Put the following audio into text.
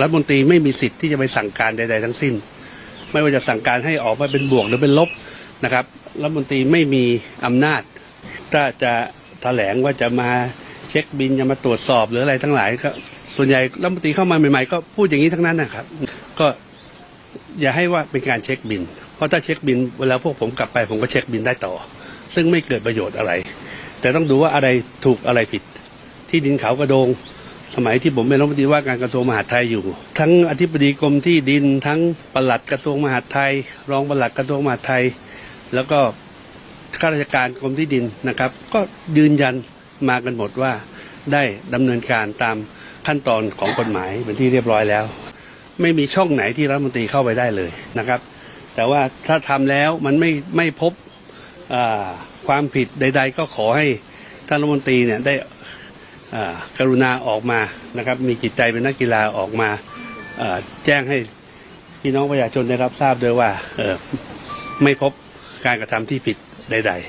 รัฐมนตรีไม่มีสิทธิ์ที่จะไปสั่งการใด ๆ ทั้งสิ้น ไม่ว่าจะสั่งการให้ออกมาเป็นบวกหรือเป็นลบนะครับรัฐมนตรีไม่มีอำนาจ ถ้าจะแถลงว่าจะมาเช็คบินจะมาตรวจสอบหรืออะไรทั้งหลายก็ส่วนใหญ่รัฐมนตรีเข้ามาใหม่ๆ ก็พูดอย่างนี้ทั้งนั้นนะครับ ก็อย่าให้ว่าเป็นการเช็คบิน เพราะถ้าเช็คบินเวลาพวกผมกลับไปผมก็เช็คบินได้ต่อ ซึ่งไม่เกิดประโยชน์อะไร แต่ต้องดูว่าอะไรถูกอะไรผิด ที่ดินเขากระโดง สมัยที่ผมเป็นรัฐมนตรีว่าการกระทรวงมหาดไทยอยู่ ทั้งอธิบดีกรมที่ดินทั้งปลัดกระทรวงมหาดไทย รองปลัดกระทรวงมหาดไทย แล้วก็ข้าราชการกรมที่ดินนะครับ ก็ยืนยันมากันหมดว่าได้ดำเนินการตามขั้นตอนของกฎหมายเป็นที่เรียบร้อยแล้ว ไม่มีช่องไหนที่รัฐมนตรีเข้าไปได้เลยนะครับ แต่ว่าถ้าทำแล้วมันไม่ไม่พบความผิดใด ๆ ก็ขอให้ท่านรัฐมนตรีเนี่ยได้ กรุณาออกมานะครับมีจิตใจเป็นนักกีฬาออกมาแจ้งให้พี่น้องประชาชนได้รับทราบด้วยว่าไม่พบการกระทำที่ผิดใดๆ